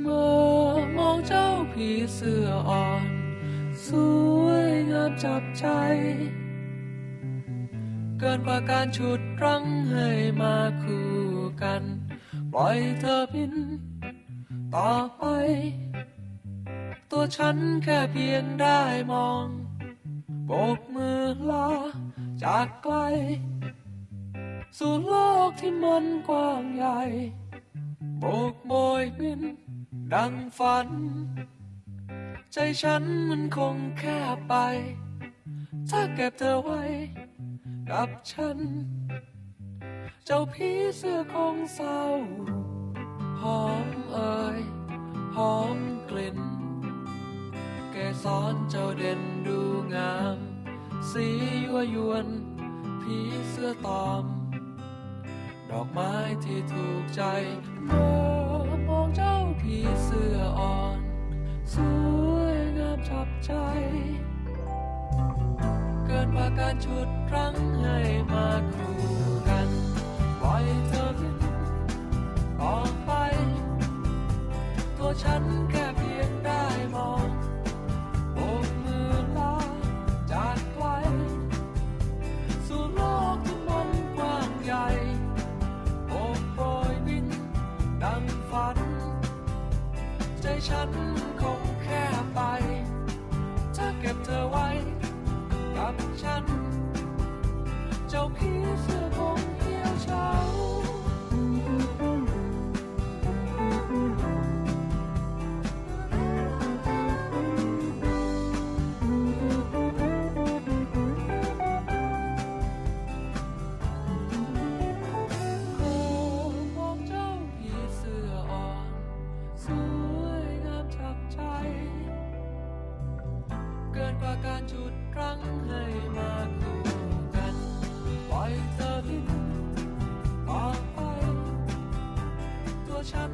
เมื่อมองเจ้าผีเสื้ออ่อน สวยงามจับใจ เกินกว่าการฉุดรั้งให้มาคู่กัน ปล่อยเธอบิน ต่อไป ตัวฉันแค่เพียงได้มองโบกมือลาจากไกล สู่โลกที่มันกว้างใหญ่โบกโบยบิน ดังฝัน ใจฉันมันคงแค่ไป ถ้าเก็บเธอไว้ กับฉัน เจ้าผีเสื้อคงเศร้า หอมเอ่ยหอมกลิ่นเกสรเจ้าเด่นดูงาม สียั่วยวนผีเสื้อตอม ดอกไม้ที่ถูกใจเมื่อมอง กินกว่าการฉุดรั้งให้มาคู่กันปล่อยเธอบินต่อไป ตัวฉันแค่เพียงได้มองโบกมือลาจากไกลสู่โลกที่มันกว้างใหญ่โบกโบยบินดังฝัน ใจฉันคง จุดรั้งให้มาคู่กันปล่อยเธอทิ้งออกไปตัวฉัน